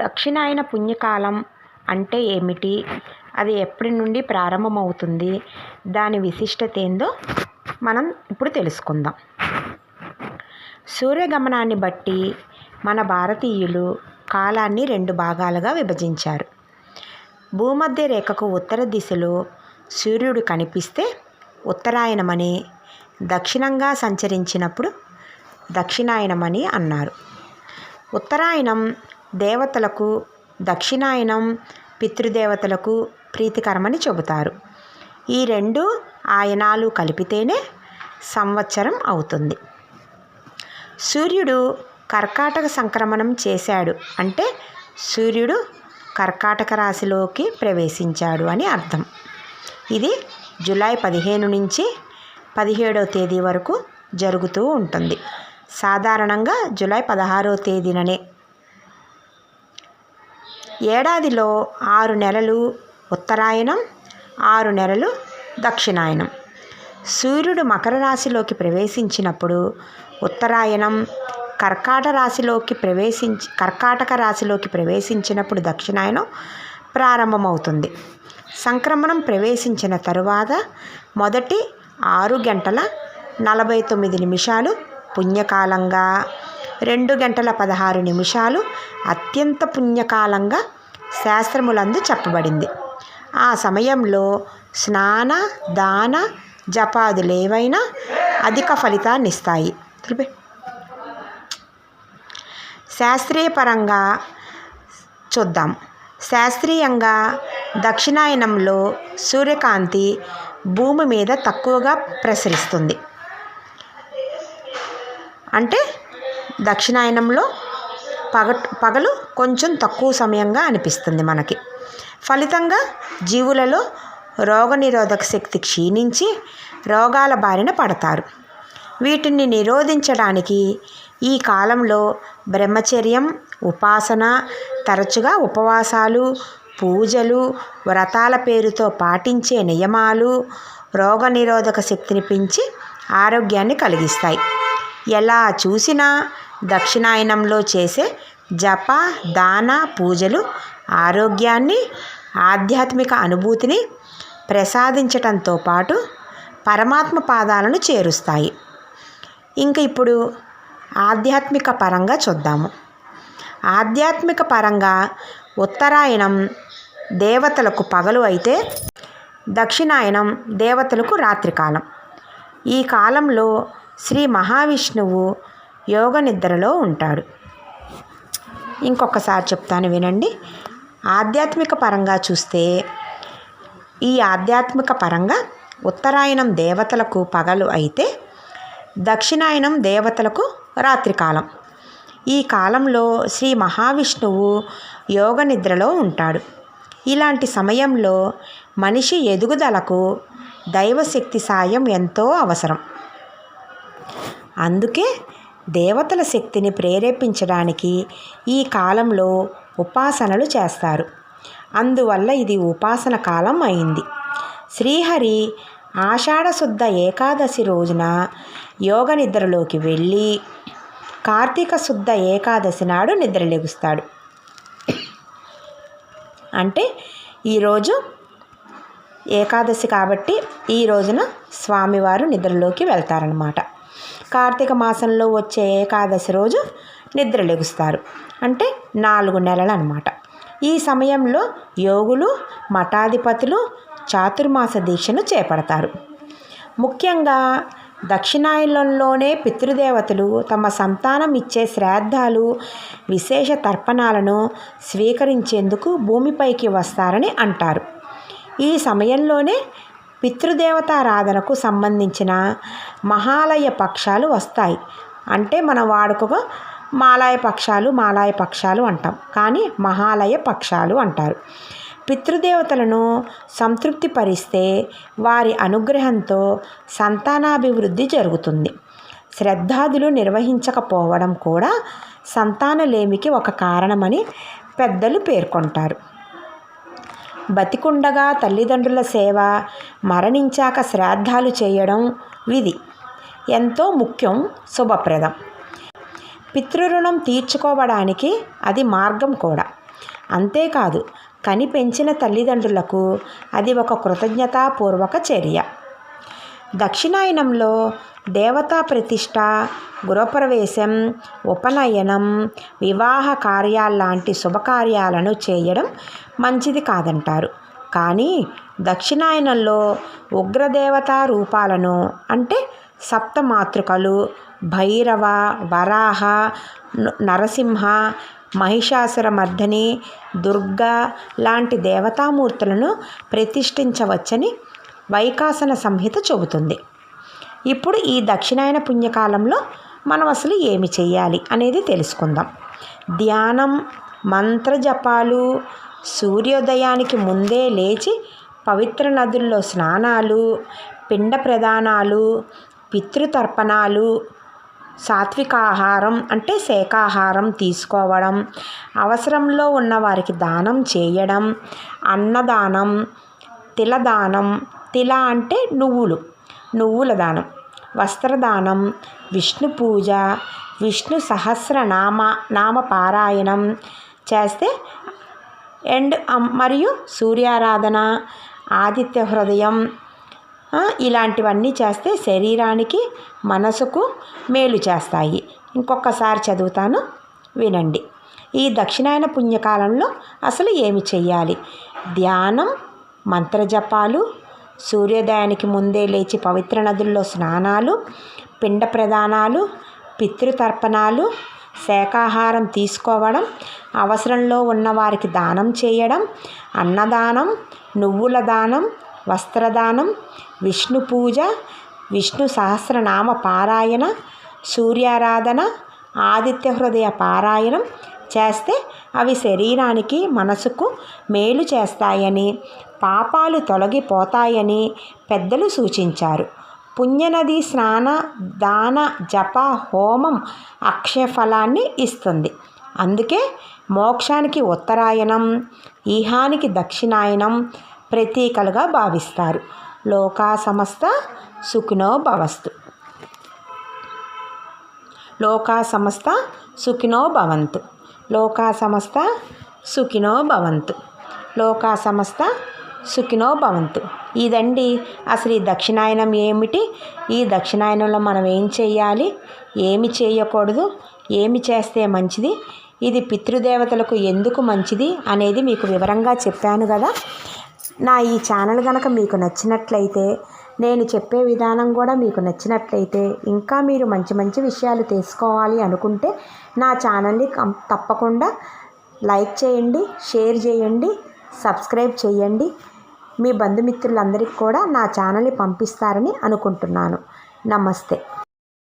దక్షిణాయన పుణ్యకాలం అంటే ఏమిటి? అది ఎప్పటి నుండి ప్రారంభమవుతుంది? దాని విశిష్టత ఏందో మనం ఇప్పుడు తెలుసుకుందాం. సూర్యగమనాన్ని బట్టి మన భారతీయులు కాలాన్ని రెండు భాగాలుగా విభజించారు. భూమధ్య రేఖకు ఉత్తర దిశలో సూర్యుడు కనిపిస్తే ఉత్తరాయణమని దక్షిణంగా సంచరించినప్పుడు దక్షిణాయనమని అన్నారు. ఉత్తరాయణం దేవతలకు దక్షిణాయనం పితృదేవతలకు ప్రీతికరమని చెబుతారు. ఈ రెండు ఆయనాలు కలిపితేనే సంవత్సరం అవుతుంది. సూర్యుడు కర్కాటక సంక్రమణం చేశాడు అంటే సూర్యుడు కర్కాటక రాశిలోకి ప్రవేశించాడు అని అర్థం. ఇది జూలై పదిహేను నుంచి పదిహేడవ తేదీ వరకు జరుగుతూ ఉంటుంది. సాధారణంగా జూలై పదహారవ తేదీననే ఏడాదిలో ఆరు నెలలు ఉత్తరాయణం ఆరు నెలలు దక్షిణాయనం సూర్యుడు మకర రాశిలోకి ప్రవేశించినప్పుడు ఉత్తరాయణం కర్కాట రాశిలోకి ప్రవేశించి కర్కాటక రాశిలోకి ప్రవేశించినప్పుడు దక్షిణాయనం ప్రారంభమవుతుంది. సంక్రమణం ప్రవేశించిన తరువాత మొదటి ఆరు గంటల నలభై తొమ్మిది నిమిషాలు పుణ్యకాలంగా రెండు గంటల పదహారు నిమిషాలు అత్యంత పుణ్యకాలంగా శాస్త్రములందు చెప్పబడింది. ఆ సమయంలో స్నాన దాన జపాదులేవైనా అధిక ఫలితాన్ని ఇస్తాయి శాస్త్రీయపరంగా చూద్దాం. శాస్త్రీయంగా దక్షిణాయనంలో సూర్యకాంతి భూమి మీద తక్కువగా ప్రసరిస్తుంది. అంటే దక్షిణాయనంలో పగ పగలు కొంచెం తక్కువ సమయంగా అనిపిస్తుంది మనకి. ఫలితంగా జీవులలో రోగనిరోధక శక్తి క్షీణించి రోగాల బారిన పడతారు. వీటిని నిరోధించడానికి ఈ కాలంలో బ్రహ్మచర్యం ఉపాసన తరచుగా ఉపవాసాలు పూజలు వ్రతాల పేరుతో పాటించే నియమాలు రోగనిరోధక శక్తిని పెంచి ఆరోగ్యాన్ని కలిగిస్తాయి. ఎలా చూసినా దక్షిణాయనంలో చేసే జప దాన పూజలు ఆరోగ్యాన్ని ఆధ్యాత్మిక అనుభూతిని ప్రసాదించటంతో పాటు పరమాత్మ పాదాలను చేరుస్తాయి. ఇంక ఇప్పుడు ఆధ్యాత్మిక పరంగా చూద్దాము. ఆధ్యాత్మిక పరంగా ఉత్తరాయణం దేవతలకు పగలు అయితే దక్షిణాయనం దేవతలకు రాత్రికాలం. ఈ కాలంలో శ్రీ మహావిష్ణువు యోగ నిద్రలో ఉంటాడు. ఇంకొకసారి చెప్తాను వినండి. ఆధ్యాత్మిక పరంగా చూస్తే ఈ ఆధ్యాత్మిక పరంగా ఉత్తరాయణం దేవతలకు పగలు అయితే దక్షిణాయనం దేవతలకు రాత్రికాలం ఈ కాలంలో శ్రీ మహావిష్ణువు యోగ నిద్రలో ఉంటాడు. ఇలాంటి సమయంలో మనిషి ఎదుగుదలకు దైవశక్తి సాయం ఎంతో అవసరం. అందుకే దేవతల శక్తిని ప్రేరేపించడానికి ఈ కాలంలో ఉపాసనలు చేస్తారు. అందువల్ల ఇది ఉపాసన కాలం అయింది. శ్రీహరి ఆషాఢశుద్ధ ఏకాదశి రోజున యోగ నిద్రలోకి వెళ్ళి కార్తీక శుద్ధ ఏకాదశి నాడు నిద్రలేగుస్తాడు. అంటే ఈరోజు ఏకాదశి కాబట్టి ఈ రోజున స్వామివారు నిద్రలోకి వెళ్తారనమాట కార్తీక మాసంలో వచ్చే ఏకాదశి రోజు నిద్రలెగుస్తారు అంటే నాలుగు నెలలు అనమాట ఈ సమయంలో యోగులు మఠాధిపతులు చాతుర్మాస దీక్షను చేపడతారు. ముఖ్యంగా దక్షిణాయనంలోనే పితృదేవతలు తమ సంతానం ఇచ్చే శ్రాద్ధాలు విశేష తర్పణాలను స్వీకరించేందుకు భూమిపైకి వస్తారని అంటారు. ఈ సమయంలోనే పితృదేవతారాధనకు సంబంధించిన మహాలయ పక్షాలు వస్తాయి. అంటే మన వాడుకగా మాలాయ పక్షాలు మాలాయ పక్షాలు అంటాం. కానీ మహాలయ పక్షాలు అంటారు. పితృదేవతలను సంతృప్తిపరిస్తే వారి అనుగ్రహంతో సంతానాభివృద్ధి జరుగుతుంది. శ్రద్ధాదులు నిర్వహించకపోవడం కూడా సంతానలేమికి ఒక కారణమని పెద్దలు పేర్కొంటారు. బతికుండగా తల్లిదండ్రుల సేవ మరణించాక శ్రాద్ధాలు చేయడం విధి. ఎంతో ముఖ్యం శుభప్రదం. పితృరుణం తీర్చుకోవడానికి అది మార్గం కూడా. అంతేకాదు కని పెంచిన తల్లిదండ్రులకు అది ఒక కృతజ్ఞతాపూర్వక చర్య. దక్షిణాయనంలో దేవతా ప్రతిష్ట గృహప్రవేశం ఉపనయనం వివాహ కార్యాల్లాంటి శుభకార్యాలను చేయడం మంచిది కాదంటారు. కానీ దక్షిణాయనంలో ఉగ్రదేవతా రూపాలను అంటే సప్తమాతృకలు భైరవ వరాహ న- నరసింహ మహిషాసురమర్ధని దుర్గా లాంటి దేవతామూర్తులను ప్రతిష్ఠించవచ్చని వైకాసన సంహిత చెబుతుంది. ఇప్పుడు ఈ దక్షిణాయన పుణ్యకాలంలో మనం అసలు ఏమి చేయాలి అనేది తెలుసుకుందాం. ధ్యానం మంత్రజపాలు సూర్యోదయానికి ముందే లేచి పవిత్ర నదుల్లో స్నానాలు పిండ ప్రదానాలు పితృతర్పణాలు సాత్వికాహారం అంటే శాకాహారం తీసుకోవడం అవసరంలో ఉన్న వారికి దానం చేయడం అన్నదానం తిలదానం తిల అంటే నువ్వులు. నువ్వుల దానం. వస్త్రదానం విష్ణు పూజ విష్ణు సహస్రనామ నామ పారాయణం చేస్తే అండ్ మరియు సూర్యారాధన ఆదిత్య హృదయం ఇలాంటివన్నీ చేస్తే శరీరానికి మనసుకు మేలు చేస్తాయి. ఇంకొకసారి చదువుతాను వినండి. ఈ దక్షిణాయన పుణ్యకాలంలో అసలు ఏమి చెయ్యాలి? ధ్యానం మంత్రజపాలు సూర్యోదయానికి ముందే లేచి పవిత్ర నదుల్లో స్నానాలు పిండ ప్రదానాలు పితృతర్పణాలు శాకాహారం తీసుకోవడం అవసరంలో ఉన్నవారికి దానం చేయడం అన్నదానం నువ్వుల దానం వస్త్రదానం విష్ణు పూజ విష్ణు సహస్రనామ పారాయణ సూర్యారాధన ఆదిత్య హృదయ పారాయణం చేస్తే అవి శరీరానికి మనసుకు మేలు చేస్తాయని పాపాలు తొలగిపోతాయని పెద్దలు సూచించారు. పుణ్యనది స్నాన దాన జప హోమం అక్షయఫలాన్ని ఇస్తుంది. అందుకే మోక్షానికి ఉత్తరాయణం ఈహానికి దక్షిణాయనం ప్రతీకలుగా భావిస్తారు. లోకా సమస్త సుఖినో భవస్తు. లోకా సమస్త సుఖినో భవంతు. లోకా సమస్త సుఖినో భవంతు. లోకా సమస్త సుఖినో భవంతు. ఇదండి అసలు ఈ దక్షిణాయనం ఏమిటి? ఈ దక్షిణాయనంలో మనం ఏం చేయాలి ఏమి చేయకూడదు? ఏమి చేస్తే మంచిది? ఇది పితృదేవతలకు ఎందుకు మంచిది అనేది మీకు వివరంగా చెప్పాను కదా. నా ఈ ఛానల్ కనుక మీకు నచ్చినట్లయితే నేను చెప్పే విధానం కూడా మీకు నచ్చినట్లయితే ఇంకా మీరు మంచి మంచి విషయాలు తెలుసుకోవాలి అనుకుంటే నా ఛానల్ని తప్పకుండా లైక్ చేయండి షేర్ చేయండి సబ్స్క్రైబ్ చేయండి. మీ బంధుమిత్రులందరికీ కూడా నా ఛానల్ని పంపిస్తారని అనుకుంటున్నాను. నమస్తే.